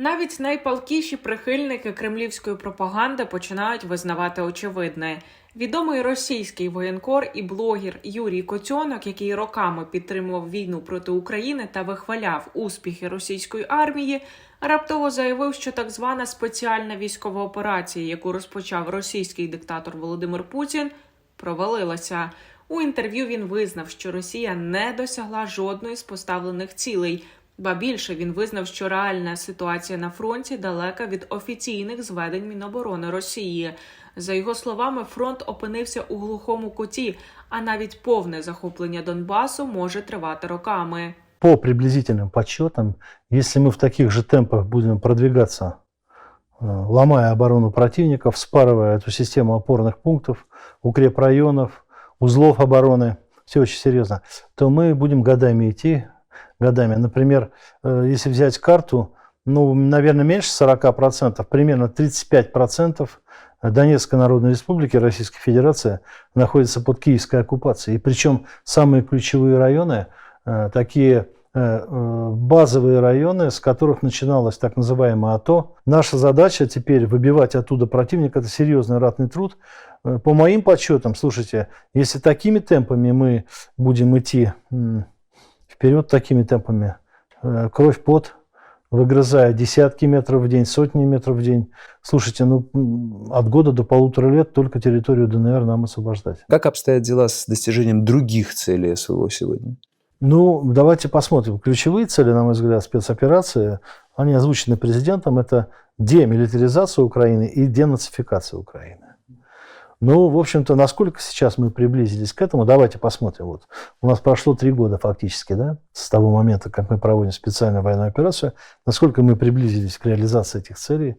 Навіть найпалкіші прихильники кремлівської пропаганди починають визнавати очевидне. Відомий російський воєнкор і блогер Юрій Коцьонок, який роками підтримував війну проти України та вихваляв успіхи російської армії, раптово заявив, що так звана спеціальна військова операція, яку розпочав російський диктатор Володимир Путін, провалилася. У інтерв'ю він визнав, що Росія не досягла жодної з поставлених цілей. Ба більше він визнав, що реальна ситуація на фронті далека від офіційних зведень Міноборони Росії. За його словами, фронт опинився у глухому куті, а навіть повне захоплення Донбасу може тривати роками. По приблизительным подсчетам, если мы в таких же темпах будем продвигаться, э, ломая оборону противника, вспарывая эту систему опорных пунктов, укрепрайонов, узлов обороны, все очень серьезно, то мы будем годами идти, Годами. Например, э, если взять карту, ну, наверное, меньше 40%, примерно 35% Донецкой Народной Республики Российской Федерации находится под киевской оккупацией. И причем самые ключевые районы, э, такие э, базовые районы, с которых начиналось так называемое АТО. Наша задача теперь выбивать оттуда противника. Это серьезный ратный труд. По моим подсчетам, слушайте, если такими темпами мы будем идти вперед, такими темпами, э, кровь, пот, выгрызая десятки метров в день, сотни метров в день, слушайте, ну от года до полутора лет только территорию ДНР нам освобождать. Как обстоят дела с достижением других целей СВО сегодня? Ну, давайте посмотрим. Ключевые цели, на мой взгляд, спецоперации, они озвучены президентом, это демилитаризация Украины и денацификация Украины. Ну, в общем-то, насколько сейчас мы приблизились к этому, давайте посмотрим. Вот у нас прошло три года фактически, да, с того момента, как мы проводим специальную военную операцию, насколько мы приблизились к реализации этих целей.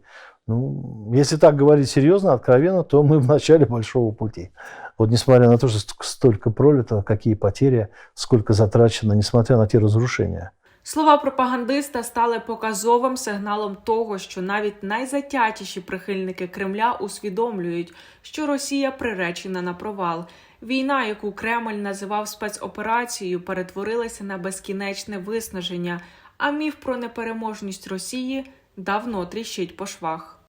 Ну, если так говорить серьезно, откровенно, то мы в начале большого пути. Вот несмотря на то, что ст- столько пролито, какие потери, сколько затрачено, несмотря на те разрушения. Слова пропагандиста стали показовим сигналом того, що навіть найзатятіші прихильники Кремля усвідомлюють, що Росія приречена на провал. Війна, яку Кремль називав спецоперацією, перетворилася на безкінечне виснаження, а міф про непереможність Росії давно тріщить по швах.